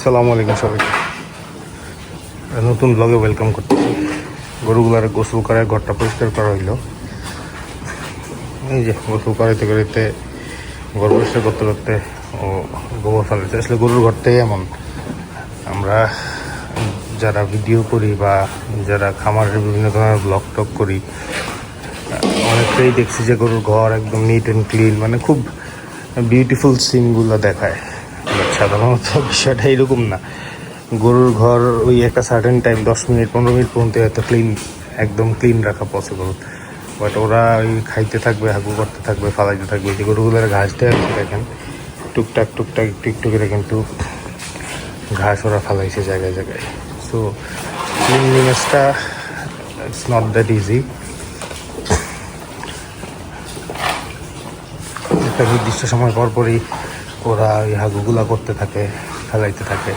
আসসালামু আলাইকুম সবাইকে। নতুন ব্লগে ওয়েলকাম করতেছি গরুগুলার গোসল করে ঘরটা পরিষ্কার করা হইল। এই যে গোসল করাইতে করাইতে ঘর পরিষ্কার করতে করতে ও গোবর ফেলেছে আসলে গরুর ঘরটাই এমন। আমরা যারা ভিডিও করি বা যারা খামারের বিভিন্ন ধরনের ব্লগ টক করি অনেকটাই দেখছি যে গরুর ঘর একদম নিট অ্যান্ড ক্লিন মানে খুব বিউটিফুল সিনগুলো দেখায়। সাধারণত বিষয়টা এরকম না। গরুর ঘর ওই একটা সার্টেন টাইম দশ মিনিট, পনেরো মিনিট পর্যন্ত হয়তো ক্লিন একদম ক্লিন রাখা পসিবল বাট ওরা ওই খাইতে থাকবে, হাগু করতে থাকবে, ফালাইতে থাকবে। যে গরুগুলোর ঘাস দেওয়া দেখেন, টুকটাক টুকটাক একটু একটু করে কিন্তু ঘাস ওরা ফালাইছে জায়গায় জায়গায়। সো ক্লিনলিনেসটা ইটস নট দ্যাট ইজি একটা নির্দিষ্ট সময় পর পরই ওরা ওই হাগুগুলা করতে থাকে ফেলাইতে থাকে।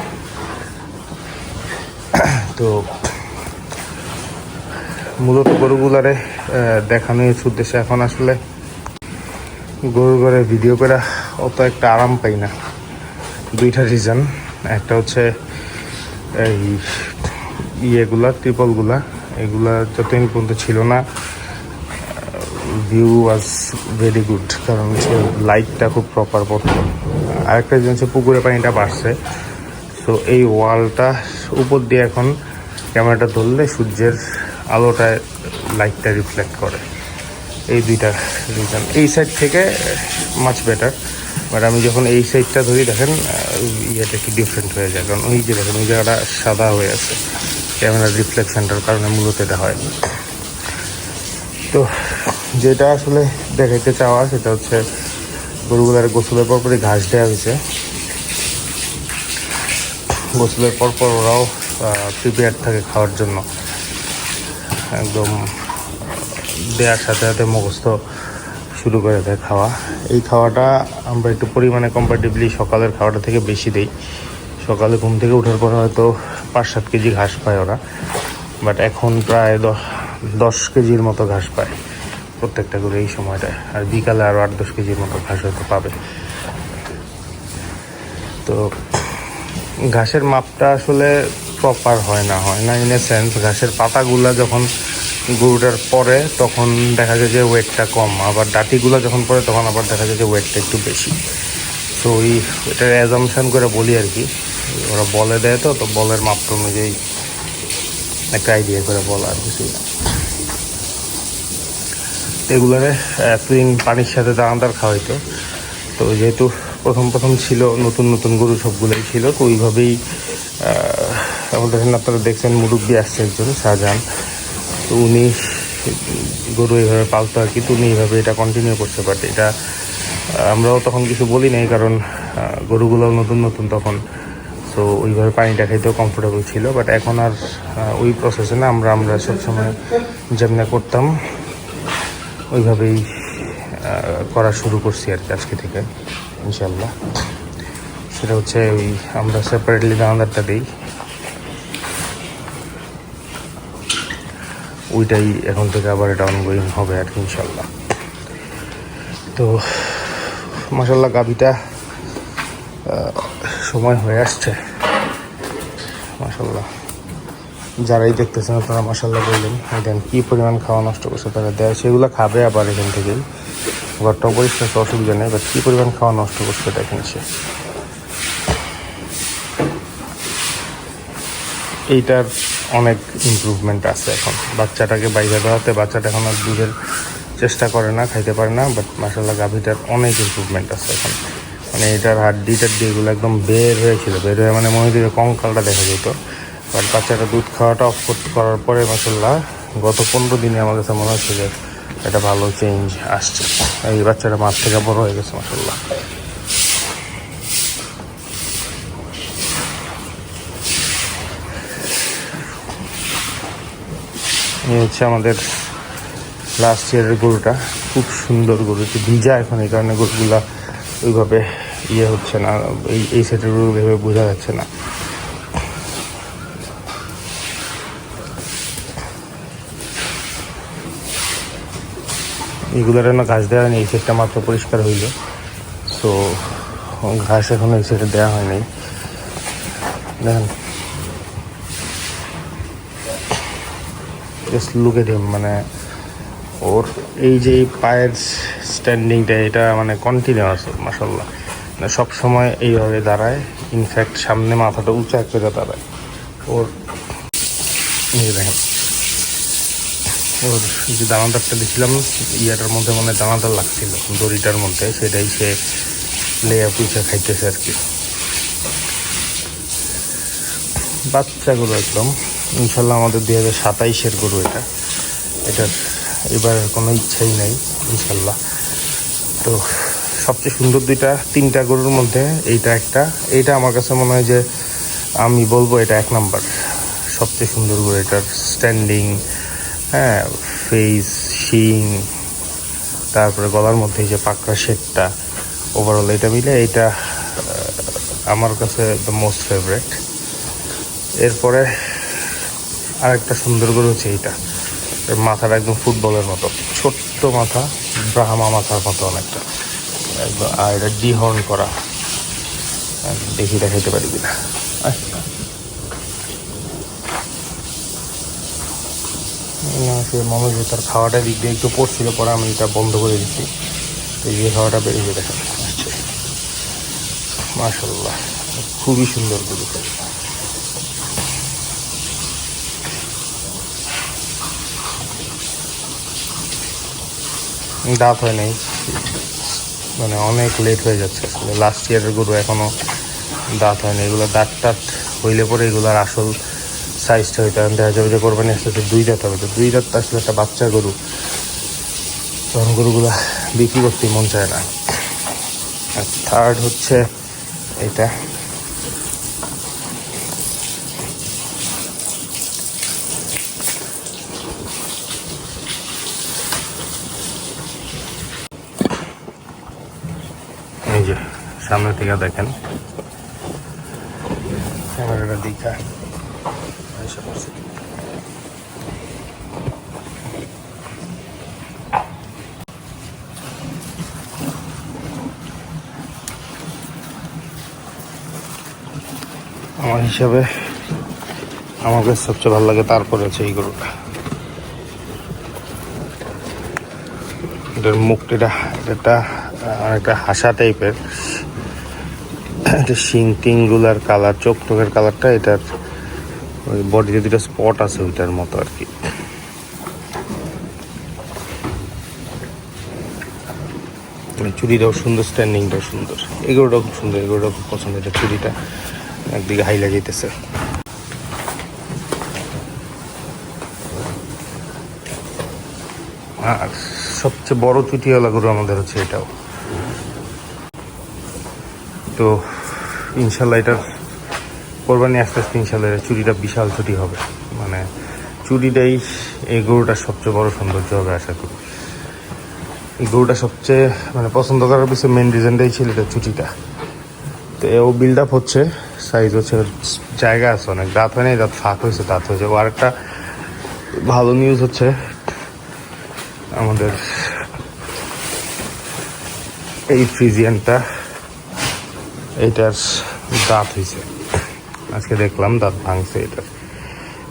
তো মূলত গরুগুলারে দেখানো দেখানোর উদ্দেশ্যে এখন আসলে গরুর ঘরে ভিডিও করে অত একটা আরাম পাই না। দুইটা রিজন একটা হচ্ছে এই ইয়েগুলা ট্রিপলগুলা এগুলা যতদিন পর্যন্ত ছিল না ভিউ ওয়াজ ভেরি গুড কারণ লাইটটা খুব প্রপার পড়তো আরেকটা জিনিস হচ্ছে পুকুরে পানিটা বাড়ছে। সো এই ওয়ালটা উপর দিয়ে এখন ক্যামেরাটা ধরলে সূর্যের আলোটায় লাইটটা রিফ্লেক্ট করে। এই দুইটা রিজন এই সাইড থেকে মাছ বেটার বাট আমি যখন এই সাইডটা ধরি, দেখেন ইয়েটা কি ডিফারেন্ট হয়ে যায়। কারণ ওই যে দেখেন, ওই জায়গাটা সাদা হয়ে আছে। ক্যামেরার রিফ্লেকশনটার কারণে মূলত এটা হয়। তো, যেটা আসলে দেখাইতে চাওয়া, সেটা হচ্ছে গরুগুলার গোসলের পর পরই ঘাস দেওয়া হয়েছে। গোসলের পর পর ওরাও প্রিপেয়ার থাকে খাওয়ার জন্য। একদম দেওয়ার সাথে সাথে মুখস্থ শুরু করে দেয় খাওয়া। এই খাওয়াটা আমরা একটু পরিমাণে কম্পারেটিভলি সকালের খাওয়াটা থেকে বেশি দিই। সকালে ঘুম থেকে ওঠার পর হয়তো পাঁচ সাত কেজি ঘাস পায় ওরা। বাট এখন প্রায় দশ কেজির মতো ঘাস পায়। প্রত্যেকটা করে এই সময়টায় আর বিকালে আরও আট, দশ কেজির মতো ঘাস হয়তো পাবে। তো ঘাসের মাপটা আসলে প্রপার হয় না হয় না ইন এ সেন্স ঘাসের পাতাগুলা যখন গরুটার পরে, তখন দেখা যায় যে ওয়েটটা কম। আবার ডাটিগুলো যখন পরে, তখন আবার দেখা যায় যে ওয়েটটা একটু বেশি। তো ওই এটা অ্যাজামশন করে বলি আর কি। ওরা বলে দেয় তো তো বলের মাপটা অনুযায়ী একটা আইডিয়া করে বলা আর কিছুই না। এগুলারে ফিরিং পানির সাথে দানাদার খাওয়াইতো তো যেহেতু প্রথম প্রথম ছিল, নতুন নতুন গরু সবগুলোই ছিল, তো ওইভাবেই আমাদের এখানে আপনারা দেখছেন মুরব্বী আসছে একজন, শাহজাহান। তো উনি গরু এইভাবে পালতো আর কি, তো উনি এইভাবে এটা কন্টিনিউ করছে বাট এটা আমরাও তখন কিছু বলি নাই, কারণ গরুগুলো নতুন নতুন তখন। সো ওইভাবে পানিটা খাইতেও কমফোর্টেবল ছিল বাট এখন আর ওই প্রসেসে না আমরা আমরা সবসময় যেমনি করতাম ওইভাবেই করা শুরু করছি আর কি আজকে থেকে ইনশাল্লাহ সেটা হচ্ছে ওই আমরা সেপারেটলি দানাদারটা দিই। ওইটাই এখন থেকে আবার এটা অনগোয়িং হবে আর কি ইনশাল্লাহ তো মাসাল্লাহ গাভিটা সময় হয়ে আসছে। মাসাল্লাহ যারাই দেখতেছেন আপনারা মাসাল্লাহ বললেন দেন কী পরিমাণ খাওয়া নষ্ট করছে তারা দেয়, সেগুলো খাবে আবার এখান থেকেই। ঘরটা পরিষ্কার অসুবিধা নেই বাট কী পরিমাণ খাওয়া নষ্ট করছে দেখেন সে এইটার অনেক ইমপ্রুভমেন্ট আছে এখন। বাচ্চাটাকে বাইরে দেওয়াতে বাচ্চাটা এখন আর দুধের চেষ্টা করে না, খাইতে পারে না বাট মাসাল্লাহ গাভিটার অনেক ইম্প্রুভমেন্ট আছে এখন। মানে এটার হাড্ডি টাড্ডি এগুলো একদম বের হয়েছিল বের হয়ে মানে মনে কঙ্কালটা দেখা যেত। বাট বাচ্চাটা দুধ খাওয়াটা অফ করার পরে মাসাল্লাহ গত পনেরো দিনে আমার কাছে মনে হচ্ছে যে একটা ভালো চেঞ্জ আসছে। এই বাচ্চাটা মাছ থেকে বড় হয়ে গেছে মাসাল্লাহ এই হচ্ছে আমাদের লাস্ট ইয়ারের গরুটা। খুব সুন্দর গরু, একটু ভিজা এখন এই কারণে গরুগুলা ওইভাবে ইয়ে হচ্ছে না, এই এই সেটের গরু ভেবে বোঝা যাচ্ছে না। এগুলোর না ঘাস দেওয়া হয়নি, এই সেটটা মাত্র পরিষ্কার হইল। সো ঘাস এখন এই সেটে দেওয়া হয়নি। দেখেন। জাস্ট হিম মানে ওর এই যে পায়ের স্ট্যান্ডিংটা এটা মানে কন্টিনিউয়াস মাসাল্লাহ মানে সবসময় এইভাবে দাঁড়ায় ইনফ্যাক্ট সামনে মাথাটা উঁচা করে দাঁড়ায়। ওর দেখেন। ওর যে দানাদারটা দিয়েছিলাম ইয়াটার মধ্যে মানে দানাদার লাগছিল, দড়িটার মধ্যে, সেটাই সে লেয়া পুষে খাইতেছে আর কি। বাচ্চা গরু একদম, ইনশাল্লাহ আমাদের দুই হাজার সাতাইশের গরু এটা। এটার এবার কোনো ইচ্ছাই নাই, ইনশাল্লাহ। তো সবচেয়ে সুন্দর দুইটা, তিনটা গরুর মধ্যে এইটা একটা। এইটা আমার কাছে মনে হয় যে আমি বলব এটা এক নাম্বার। সবচেয়ে সুন্দর গরু এটার স্ট্যান্ডিং হ্যাঁ ফেস শিং তারপরে গলার মধ্যে যে পাকড়া শেডটা ওভারঅল এটা মিলে এটা আমার কাছে দ্য মোস্ট ফেভারেট এরপরে আরেকটা সুন্দর গরু হচ্ছে এইটা মাথাটা একদম ফুটবলের মতো, ছোট্ট মাথা, ব্রাহ্মা মাথার মতো অনেকটা। একদম, আর এটা ডিহর্ন করা। দেখি দেখাইতে পারি কিনা। আয়। সে হচ্ছে তার খাওয়াটা দিক দিয়ে একটু পড়ছিল, পরে আমি এটা বন্ধ করে দিচ্ছি। এই যে খাওয়াটা বেরিয়ে দেখেন আসছে মাশাল্লাহ খুবই সুন্দর গরু দাঁত হয় নাই। মানে অনেক লেট হয়ে যাচ্ছে আসলে। লাস্ট ইয়ারের গরু এখনও দাঁত হয়নি এগুলো দাঁত টাত হইলে পরে এগুলোর আসল সাইজটা হইতে হবে দেখা যাবে যে কোরবানি আসতে দুই দাঁত হবে। তো দুই দাঁত তো আসলে একটা বাচ্চা গরু। তখন গরুগুলো বিক্রি করতে মন চায় না। আর থার্ড হচ্ছে এটা। সামনে থেকে দেখেন। ক্যামেরাটা দেখা। এসে পড়ছে। আমার হিসাবে আমার কাছে সবচেয়ে ভালো লাগে তারপরে হচ্ছে এই গরুটা এটার মুখটা এটা এটা একটা হাসা টাইপের এটা শিং টিংগুলার কালার চোখ টোকের কালারটা এটার ওই বডিতে দুটো স্পট আছে ওইটার মতো আর কি। মানে চুড়িটাও সুন্দর স্ট্যান্ডিংটাও সুন্দর। এগুলোটাও খুব সুন্দর, এগুলোটাও খুব পছন্দ এটা চুড়িটা। একদিকে হাইলা যেতেছে আর সবচেয়ে বড় চুটিওয়ালা গরু আমাদের হচ্ছে এটাও। তো ইনশাল্লাহ এটার কোরবানি আস্তে আস্তে ইনশাল্লাহ চুরিটা বিশাল ছুটি হবে। মানে চুরিটাই এই গরুটার সবচেয়ে বড় সৌন্দর্য হবে আশা করি। এই গরুটা সবচেয়ে মানে পছন্দ করার পিছনে মেন রিজনটাই ছিল এটা চুটিটা তো ও বিল্ড আপ হচ্ছে সাইজ হচ্ছে জায়গা আছে অনেক। দাঁত হয় নাই, দাঁত ফাঁক হয়েছে, দাঁত হয়েছে। ও আরেকটা ভালো নিউজ হচ্ছে, আমাদের এই ফ্রিজিয়ানটা, এটার দাঁত হয়েছে। আজকে দেখলাম দাঁত ভাঙছে এটার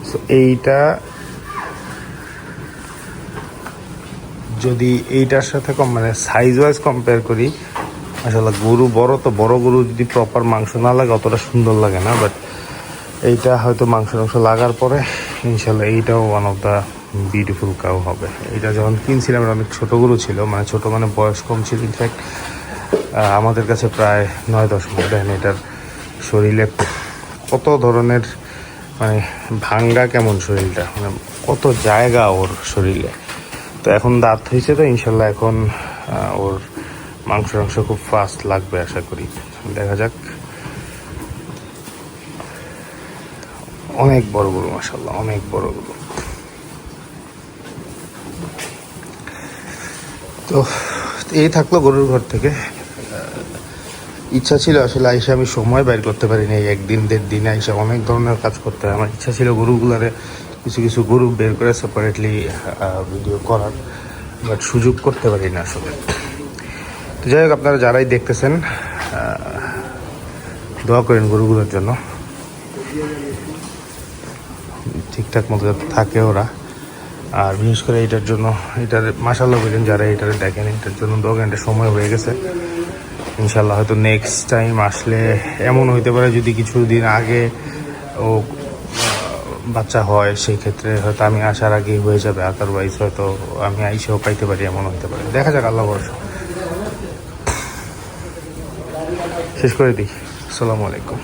সো এইটা যদি এইটার সাথে কম মানে সাইজ ওয়াইজ কম্পেয়ার করি আসলে গরু বড়, তো বড় গরু যদি প্রপার মাংস না লাগে, অতটা সুন্দর লাগে না। বাট এইটা হয়তো মাংস টাংস লাগার পরে ইনশাল্লাহ এইটাও one of the beautiful cow হবে। এটা যখন কিনছিলাম অনেক ছোটো গরু ছিল মানে ছোটো মানে বয়স কম ছিল ইনফ্যাক্ট আমাদের কাছে প্রায় নয় দশ মাস দেখেন এটার শরীরে কত ধরনের মানে ভাঙ্গা কেমন শরীরটা? মানে কত জায়গা ওর শরীরে। তো এখন দাঁত হয়েছে তো, ইনশাল্লাহ এখন ওর মাংস টাংস খুব ফাস্ট লাগবে আশা করি। দেখা যাক। অনেক বড় গরু মাসাল্লাহ অনেক বড় গরু। তো এই থাকল গরুর ঘর থেকে। ইচ্ছা ছিল আসলে আইসা আমি সময় বের করতে পারিনি, এই একদিন দেড় দিনে আইসা অনেক ধরনের কাজ করতে। হয় আমার ইচ্ছা ছিল গরুগুলারে কিছু কিছু গরু বের করে সেপারেটলি ভিডিও করার বাট সুযোগ করতে পারি না আসলে। তো যাই হোক, আপনারা যারাই দেখতেছেন দোয়া করেন গরুগুলোর জন্য। ঠিকঠাক মতো যাতে থাকে ওরা। আর বিশেষ করে এটার জন্য, এটার মাসাল্লাহ বললেন যারা এটার দেখেন, এটার জন্য দু ঘণ্টা সময় হয়ে গেছে। ইনশাল্লাহ হয়তো নেক্সট টাইম আসলে এমন হইতে পারে যদি কিছু দিন আগে ও বাচ্চা হয়, সেই ক্ষেত্রে হয়তো আমি আসার আগেই হয়ে যাবে। আদারওয়াইজ হয়তো আমি আইসেও পাইতে পারি, এমন হইতে পারে। দেখা যাক, আল্লাহ ভরসা। শেষ করে দিই। আসসালামু আলাইকুম।